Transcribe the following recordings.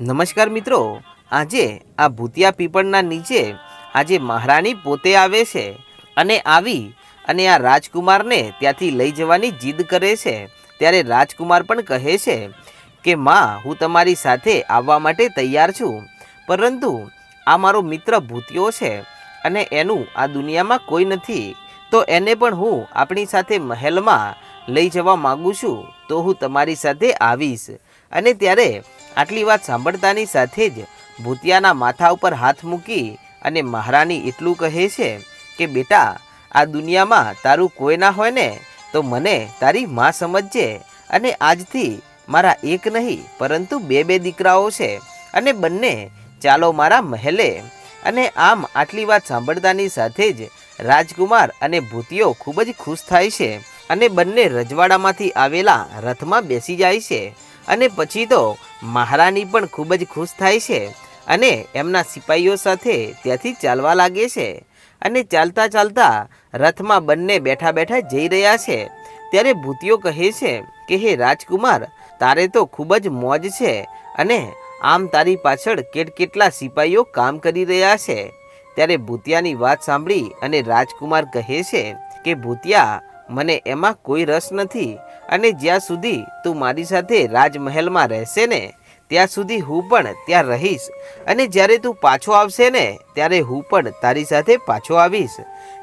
નમસ્કાર મિત્રો, આજે આ ભૂતિયા પીપળના નીચે આજે મહારાણી પોતે આવે છે અને આવી અને આ રાજકુમારને ત્યાંથી લઈ જવાની જીદ કરે છે. ત્યારે રાજકુમાર પણ કહે છે કે, માં, હું તમારી સાથે આવવા માટે તૈયાર છું, પરંતુ આ મારો મિત્ર ભૂતિયો છે અને એનું આ દુનિયામાં કોઈ નથી. તો એને પણ હું આપણી સાથે મહેલમાં લઈ જવા માગું છું, તો હું તમારી સાથે આવીશ. અને ત્યારે આટલી વાત સાંભળતાની સાથે જ ભૂતિયાના માથા ઉપર હાથ મૂકી અને મહારાણી એટલું કહે છે કે, બેટા, આ દુનિયામાં તારું કોઈ ના હોય ને, તો મને તારી માં સમજજે. અને આજથી મારા એક નહીં, પરંતુ બે બે દીકરાઓ છે. અને બંને ચાલો મારા મહેલે. અને આમ આટલી વાત સાંભળતાની સાથે જ રાજકુમાર અને ભૂતિયો ખૂબ જ ખુશ થાય છે અને બંને રજવાડામાંથી આવેલા રથમાં બેસી જાય છે. અને પછી તો મહારાણી પણ ખૂબ જ ખુશ થાય છે અને એમના સિપાહીઓ સાથે ત્યાંથી ચાલવા લાગે છે અને ચાલતા ચાલતા રથમાં બંને બેઠા બેઠા જઈ રહ્યા છે. ત્યારે ભૂતિયો કહે છે કે, હે રાજકુમાર, તારે તો ખૂબ જ મોજ છે અને આમ તારી પાછળ કેટ કેટલા સિપાહીઓ કામ કરી રહ્યા છે. ત્યારે ભૂતિયાની વાત સાંભળી અને રાજકુમાર કહે છે કે, ભૂતિયા મને એમાં કોઈ રસ નથી અને જ્યાં સુધી તું મારી સાથે રાજમહેલમાં રહેશે ને, ત્યાં સુધી હું પણ ત્યાં રહીશ. અને જ્યારે તું પાછો આવશે ને, ત્યારે હું પણ તારી સાથે પાછો આવીશ.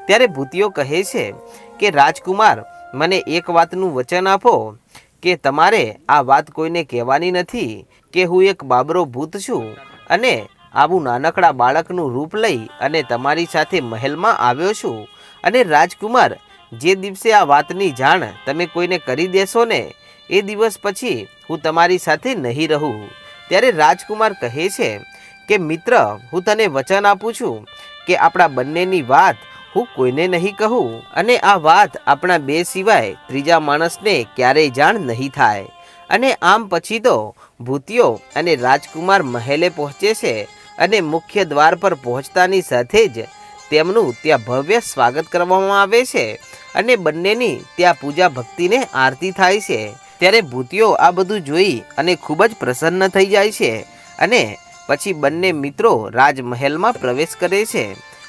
ત્યારે ભૂતિયો કહે છે કે, રાજકુમાર, મને એક વાતનું વચન આપો, કે તમારે આ વાત કોઈને કહેવાની નથી કે હું એક બાબરો ભૂત છું અને આવું નાનકડા બાળકનું રૂપ લઈ અને તમારી સાથે મહેલમાં આવ્યો છું. અને રાજકુમાર જે દિવસે આ વાતની જાણ તમે કોઈને કરી દેશો ને, એ દિવસ પછી હું તમારી સાથે નહીં રહું. ત્યારે રાજકુમાર કહે છે કે, મિત્ર, હું તને વચન આપું છું કે આપણા બંનેની વાત હું કોઈને નહીં કહું અને આ વાત આપણા બે સિવાય ત્રીજા માણસને ક્યારેય જાણ નહીં થાય. અને આમ પછી તો ભૂતિયો અને રાજકુમાર મહેલે પહોંચે છે અને મુખ્ય દ્વાર પર પહોંચતાની સાથે જ તેમનું ત્યાં ભવ્ય સ્વાગત કરવામાં આવે છે. અને બંનેની ત્યાં પૂજા ભક્તિને આરતી થાય છે. ત્યારે ભૂતિયો આ બધું જોઈ અને ખૂબ જ પ્રસન્ન થઈ જાય છે અને પછી બંને મિત્રો રાજમહેલમાં પ્રવેશ કરે છે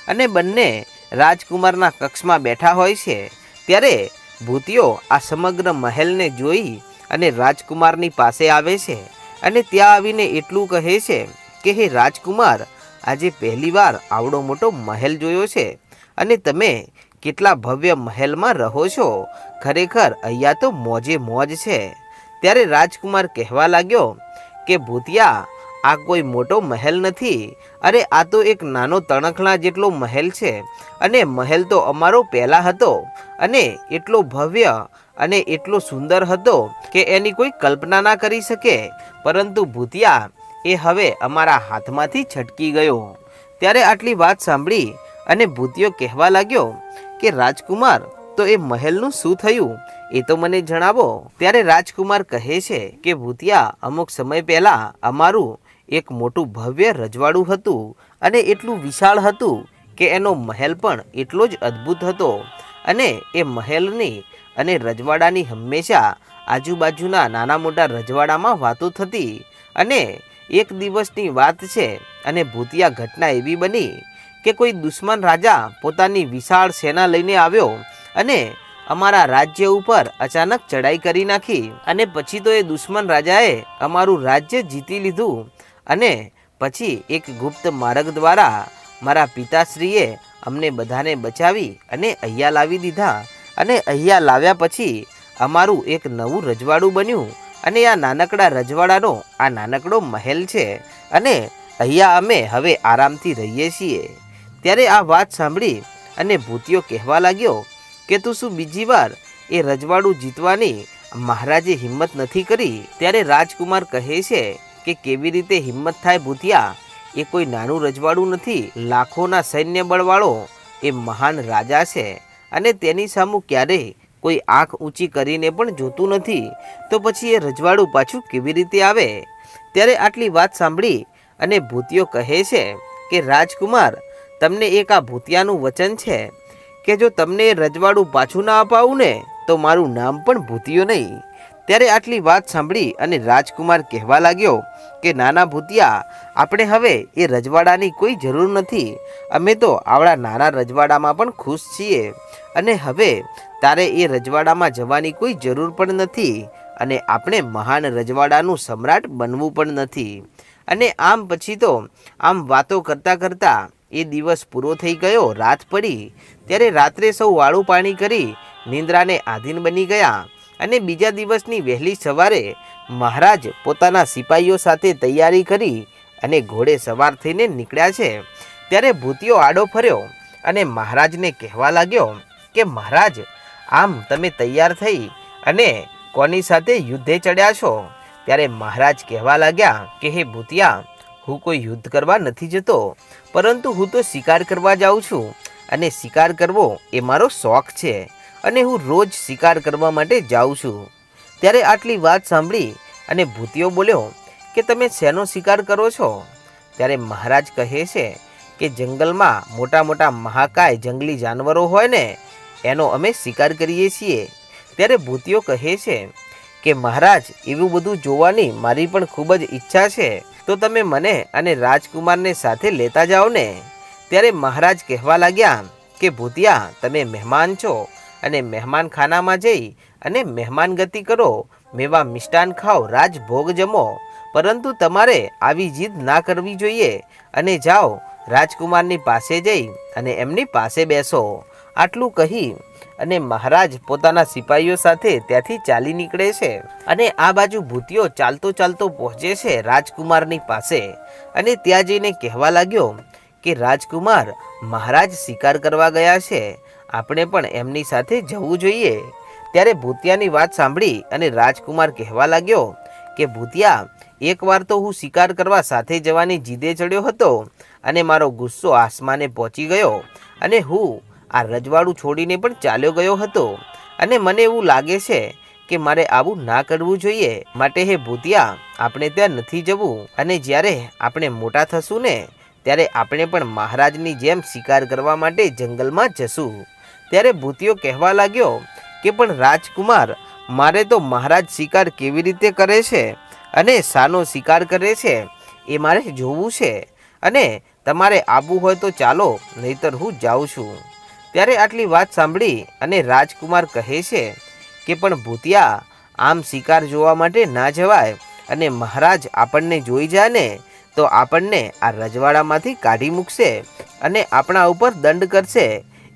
અને બંને રાજકુમારના કક્ષમાં બેઠા હોય છે. ત્યારે ભૂતિયો આ સમગ્ર મહેલને જોઈ અને રાજકુમારની પાસે આવે છે અને ત્યાં આવીને એટલું કહે છે કે, હે રાજકુમાર, આજે પહેલીવાર આવડો મોટો મહેલ જોયો છે અને તમે કેટલા ભવ્ય મહેલમાં રહો છો? ખરેખર અહીંયા તો મોજે મોજ છે. ત્યારે રાજકુમાર કહેવા લાગ્યો કે, ભૂતિયા, આ કોઈ મોટો મહેલ નથી. અરે, આ તો એક નાનો તણખલા જેટલો મહેલ છે. અને મહેલ તો અમારો પહેલાં હતો. અને એટલો ભવ્ય અને એટલો સુંદર હતો કે એની કોઈ કલ્પના ના કરી શકે. પરંતુ ભૂતિયા, એ હવે અમારા હાથમાંથી છટકી ગયો. ત્યારે આટલી વાત સાંભળી અને ભૂતિયો કહેવા લાગ્યો કે રાજકુમાર? તો એ મહેલનું શું થયું? એ તો મને જણાવો. ત્યારે રાજકુમાર કહે છે કે, ભૂતિયા, અમુક સમય પહેલાં અમારું એક મોટું ભવ્ય રજવાડું હતું અને એટલું વિશાળ હતું કે એનો મહેલ પણ એટલો જ અદ્ભુત હતો. અને એ મહેલની અને રજવાડાની હંમેશા આજુબાજુના નાના મોટા રજવાડામાં વાતો થતી. અને એક દિવસની વાત છે અને ભૂતિયા ઘટના એવી બની કે કોઈ દુશ્મન રાજા પોતાની વિશાળ સેના લઈને આવ્યો અને અમારા રાજ્ય ઉપર અચાનક ચડાઈ કરી નાખી. અને પછી તો એ દુશ્મન રાજાએ અમારું રાજ્ય જીતી લીધું અને પછી એક ગુપ્ત માર્ગ દ્વારા મારા પિતાશ્રીએ અમને બધાને બચાવી અને અહીંયા લાવી દીધા. અને અહીંયા લાવ્યા પછી અમારું એક નવું રજવાડું બન્યું અને આ નાનકડા રજવાડાનો આ નાનકડો મહેલ છે અને અહીંયા અમે હવે આરામથી રહીએ છીએ. ત્યારે આ વાત સાંભળી અને ભૂતિયો કહેવા લાગ્યો કે તું શું બીજી વાર એ રજવાડું જીતવાની મહારાજે હિંમત નથી કરી? ત્યારે રાજકુમાર કહે છે કે કેવી રીતે હિંમત થાય ભૂતિયા? એ કોઈ નાનું રજવાડું નથી, લાખોના સૈન્ય બળવાળો. એ મહાન રાજા છે અને તેની સામું ક્યારેય કોઈ આંખ ઊંચી કરીને પણ જોતું નથી. તો પછી એ રજવાડું પાછું કેવી રીતે આવે? ત્યારે આટલી વાત સાંભળી અને ભૂતિયો કહે છે કે રાજકુમાર તમને એક આ ભૂતિયાનું વચન છે કે જો તમને એ રજવાડું પાછું ના અપાવું ને, તો મારું નામ પણ ભૂતિયો નહીં. ત્યારે આટલી વાત સાંભળી અને રાજકુમાર કહેવા લાગ્યો કે, નાના ભૂતિયા, આપણે હવે એ રજવાડાની કોઈ જરૂર નથી. અમે તો આવડા નાના રજવાડામાં પણ ખુશ છીએ. અને હવે તારે એ રજવાડામાં જવાની કોઈ જરૂર પણ નથી. અને આપણે મહાન રજવાડાનું સમ્રાટ બનવું પણ નથી. અને આમ પછી તો, આમ વાતો કરતાં કરતાં એ દિવસ પૂરો થઈ ગયો, રાત પડી. ત્યારે રાત્રે સૌ વાળું પાણી કરી નિંદ્રાને આધીન બની ગયા અને બીજા દિવસની વહેલી સવારે મહારાજ પોતાના સિપાહીઓ સાથે તૈયારી કરી અને ઘોડે સવાર થઈને નીકળ્યા છે. ત્યારે ભૂતિયો આડો ફર્યો અને મહારાજને કહેવા લાગ્યો કે, મહારાજ, આમ તમે તૈયાર થઈ અને કોની સાથે યુદ્ધે ચડ્યા છો? ત્યારે મહારાજ કહેવા લાગ્યા કે, હે ભૂતિયા હું કોઈ યુદ્ધ કરવા નથી જતો, પરંતુ હું તો શિકાર કરવા જાઉં છું અને શિકાર કરવો એ મારો શોખ છે અને હું રોજ શિકાર કરવા માટે જાઉં છું. ત્યારે આટલી વાત સાંભળી અને ભૂતિયો બોલ્યો કે તમે શેનો શિકાર કરો છો? ત્યારે મહારાજ કહે છે કે જંગલમાં મોટા મોટા મહાકાય જંગલી જાનવરો હોય ને, એનો અમે શિકાર કરીએ છીએ. ત્યારે ભૂતિયો કહે છે કે મહારાજ, એવું બધું જોવાની મારી પણ ખૂબ જ ઈચ્છા છે. તો તમે મને અને રાજકુમારને સાથે લેતા જાઓ ને. ત્યારે મહારાજ કહેવા લાગ્યા કે, ભૂતિયા, તમે મહેમાન છો અને મહેમાન ખાનામાં જઈ અને મહેમાન ગતિ કરો. મેવા મિષ્ટાન ખાઓ, રાજભોગ જમો. પરંતુ તમારે આવી જીદ ના કરવી જોઈએ. અને જાઓ, રાજકુમારની પાસે જઈ અને એમની પાસે બેસો. આટલું કહી અને મહારાજ પોતાના સિપાહીઓ સાથે ત્યાંથી ચાલી નીકળે છે અને આ બાજુ ભૂતિયો ચાલતો ચાલતો પહોંચે છે રાજકુમારની પાસે. અને ત્યાં જઈને કહેવા લાગ્યો કે, રાજકુમાર, મહારાજ શિકાર કરવા ગયા છે. આપણે પણ એમની સાથે જવું જોઈએ. ત્યારે ભૂતિયાની વાત સાંભળી અને રાજકુમાર કહેવા લાગ્યો કે, ભૂતિયા એકવાર તો હું શિકાર કરવા સાથે જવાની જીદે ચડ્યો હતો અને મારો ગુસ્સો આસમાને પહોંચી ગયો અને હું આ રજવાડું છોડીને પણ ચાલ્યો ગયો હતો. અને મને એવું લાગે છે કે મારે આવું ના કરવું જોઈએ. માટે હે ભૂતિયા, આપણે ત્યાં નથી જવું. અને જ્યારે આપણે મોટા થશું ને, ત્યારે આપણે પણ મહારાજની જેમ શિકાર કરવા માટે જંગલમાં જશું. ત્યારે ભૂતિયો કહેવા લાગ્યો કે પણ રાજકુમાર, મારે તો મહારાજ શિકાર કેવી રીતે કરે છે? અને શાનો શિકાર કરે છે? એ મારે જોવું છે. અને તમારે આવવું હોય તો ચાલો, નહીતર હું જાઉં છું. ત્યારે આટલી વાત સાંભળી અને રાજકુમાર કહે છે કે, પણ ભૂતિયા, આમ શિકાર જોવા માટે ના જવાય અને મહારાજ આપણને જોઈ જાય ને તો આપણને આ રજવાડામાંથી કાઢી મૂકશે અને આપણા ઉપર દંડ કરશે.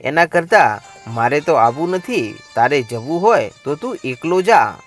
એના કરતાં મારે તો આવવું નથી, તારે જવું હોય તો તું એકલો જા.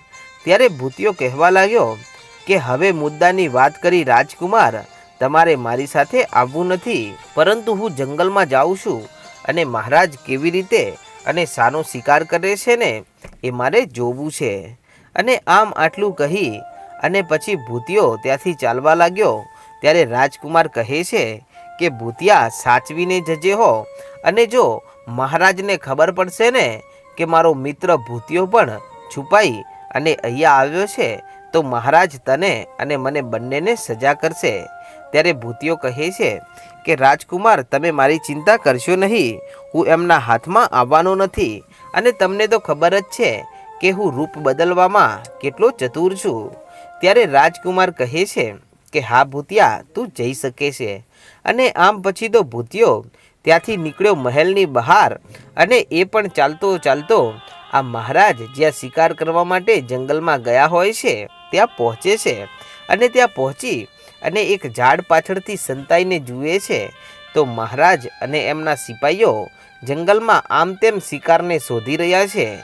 ત્યારે ભૂતિયો કહેવા લાગ્યો કે, હવે મુદ્દાની વાત કરી રાજકુમાર, તમારે મારી સાથે આવવું નથી, પરંતુ હું જંગલમાં જાઉં છું અને મહારાજ કેવી રીતે અને શાનો શિકાર કરે છે ને, એ મારે જોવું છે. અને આમ આટલું કહી અને પછી ભૂતિયો ત્યાંથી ચાલવા લાગ્યો. ત્યારે રાજકુમાર કહે છે કે, ભૂતિયા, સાચવીને જજે હો. અને જો મહારાજને ખબર પડશે ને કે મારો મિત્ર ભૂતિયો પણ છુપાઈ અને અહીંયા આવ્યો છે તો મહારાજ તને અને મને બંનેને સજા કરશે. ત્યારે ભૂતિયો કહે છે કે, રાજકુમાર, તમે મારી ચિંતા કરશો નહીં. હું એમના હાથમાં આવવાનો નથી. અને તમને તો ખબર જ છે કે હું રૂપ બદલવામાં કેટલો ચતુર છું. ત્યારે રાજકુમાર કહે છે કે, હા ભૂતિયા, તું જઈ શકે છે. અને આમ પછી તો ભૂતિયો ત્યાંથી નીકળ્યો મહેલની બહાર અને એ પણ ચાલતો ચાલતો આ મહારાજ જ્યાં શિકાર કરવા માટે જંગલમાં ગયા હોય છે ત્યાં પહોંચે છે અને ત્યાં પહોંચી અને એક ઝાડ પાછળથી સંતાઈને જુએ છે. તો મહારાજ અને એમના સિપાહીઓ જંગલમાં આમ તેમ શિકારને શોધી રહ્યા છે.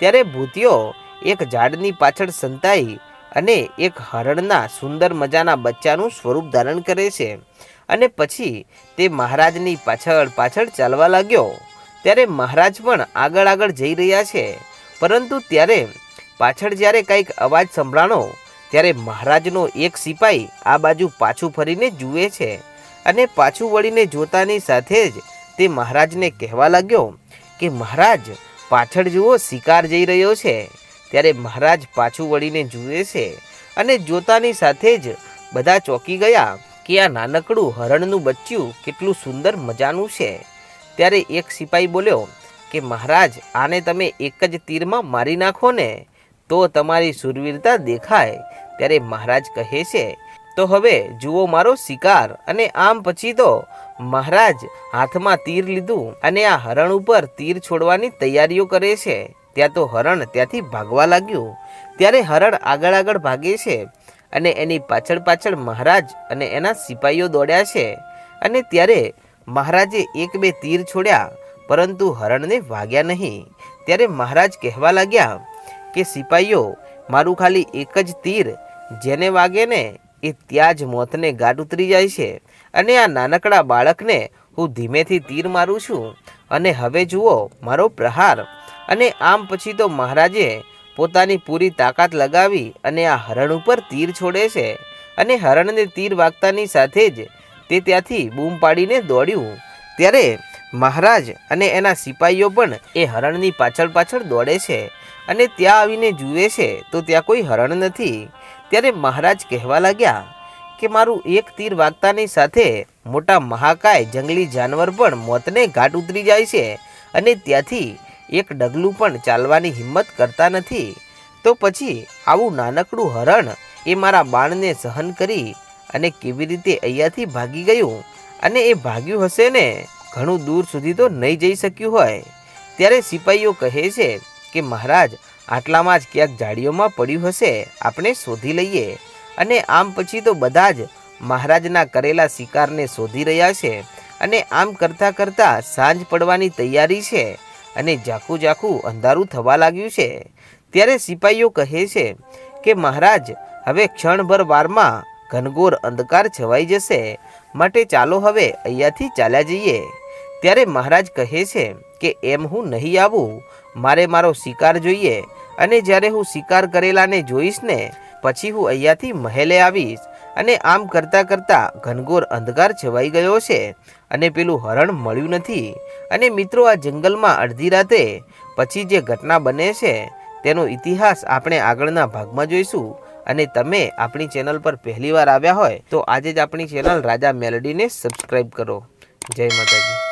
ત્યારે ભૂતિયો એક ઝાડની પાછળ સંતાઈ અને એક હરણના સુંદર મજાના બચ્ચાનું સ્વરૂપ ધારણ કરે છે અને પછી તે મહારાજની પાછળ પાછળ ચાલવા લાગ્યો. ત્યારે મહારાજ પણ આગળ આગળ જઈ રહ્યા છે. પરંતુ ત્યારે પાછળ જ્યારે કંઈક અવાજ સંભળાણો, ત્યારે મહારાજનો એક સિપાઈ આ બાજુ પાછું ફરીને જુએ છે અને પાછું વળીને જોતાની સાથે જ તે મહારાજને કહેવા લાગ્યો કે, મહારાજ, પાછળ જુઓ, શિકાર જઈ રહ્યો છે. ત્યારે મહારાજ પાછું વળીને જુએ છે અને જોતાની સાથે જ બધા ચોંકી ગયા કે આ નાનકડું હરણનું બચ્ચું કેટલું સુંદર મજાનું છે. ત્યારે એક સિપાઈ બોલ્યો કે, મહારાજ, આને તમે એક જ તીરમાં મારી નાખો ને. તો તમારી સુરવીરતા દેખાય, ત્યારે મહારાજ કહે છે, તો હવે જુઓ મારો શિકાર. અને આમ પછી તો મહારાજ હાથમાં તીર લીધું અને આ હરણ ઉપર તીર છોડવાની તૈયારીઓ કરે છે. ત્યાં તો હરણ ત્યાંથી ભાગવા લાગ્યું. ત્યારે હરણ આગળ આગળ ભાગે છે અને એની પાછળ પાછળ મહારાજ અને એના સિપાહીઓ દોડ્યા છે. અને ત્યારે મહારાજે એક બે તીર છોડ્યા, પરંતુ હરણને વાગ્યા નહીં. ત્યારે મહારાજ કહેવા લાગ્યા કે સિપાહીઓ મારું ખાલી એક જ તીર, જેને વાગે ને એ ત્યાં જ મોતને ગાઢ ઉતરી જાય છે. અને આ નાનકડા બાળકને હું ધીમેથી તીર મારું છું. અને હવે જુઓ, મારો પ્રહાર. અને આમ પછી તો મહારાજે પોતાની પૂરી તાકાત લગાવી અને આ હરણ ઉપર તીર છોડે છે. અને હરણને તીર વાગતાની સાથે જ તે ત્યાંથી બૂમ પાડીને દોડ્યું. ત્યારે મહારાજ અને એના સિપાહીઓ પણ એ હરણની પાછળ પાછળ દોડે છે. અને ત્યાં આવીને જુએ છે, તો ત્યાં કોઈ હરણ નથી. ત્યારે મહારાજ કહેવા લાગ્યા કે મારું એક તીર વાગતાની સાથે મોટા મહાકાય જંગલી જાનવર પણ મોતને ઘાટ ઉતરી જાય છે અને ત્યાંથી એક ડગલું પણ ચાલવાની હિંમત કરતા નથી. તો પછી આવું નાનકડું હરણ એ મારા બાણને સહન કરી અને કેવી રીતે અહીંયાથી ભાગી ગયું? અને એ ભાગ્યું હશે ને? ઘણું દૂર સુધી તો નહીં જઈ શક્યું હોય. ત્યારે સિપાહીઓ કહે છે કે મહારાજ, આટલામાં જ ક્યાંક જાડીઓમાં પડ્યું હશે, આપણે શોધી લઈએ. અને આમ પછી તો બધા જ મહારાજના કરેલા શિકારને શોધી રહ્યા છે અને આમ કરતાં કરતાં સાંજ પડવાની તૈયારી છે અને ઝાખું ઝાખું અંધારું થવા લાગ્યું છે. ત્યારે સિપાહીઓ કહે છે કે, મહારાજ, હવે ક્ષણભર વારમાં ઘનઘોર અંધકાર છવાઈ જશે. માટે ચાલો હવે અહીંયાથી ચાલ્યા જઈએ. ત્યારે મહારાજ કહે છે કે, એમ હું નહીં આવું. મારે મારો શિકાર જોઈએ અને જ્યારે હું શિકાર કરેલાને જોઈશ ને, પછી હું અહીંયાથી મહેલે આવીશ અને આમ કરતાં કરતાં ઘનઘોર અંધકાર છવાઈ ગયો છે અને પેલું હરણ મળ્યું નથી. અને મિત્રો, આ જંગલમાં અડધી રાતે પછી જે ઘટના બને છે, તેનો ઇતિહાસ આપણે આગળના ભાગમાં જોઈશું. અને તમે આપણી ચેનલ પર પહેલીવાર આવ્યા હોય, તો આજે જ આપણી ચેનલ રાજા મેલડીને સબસ્ક્રાઈબ કરો. જય માતાજી.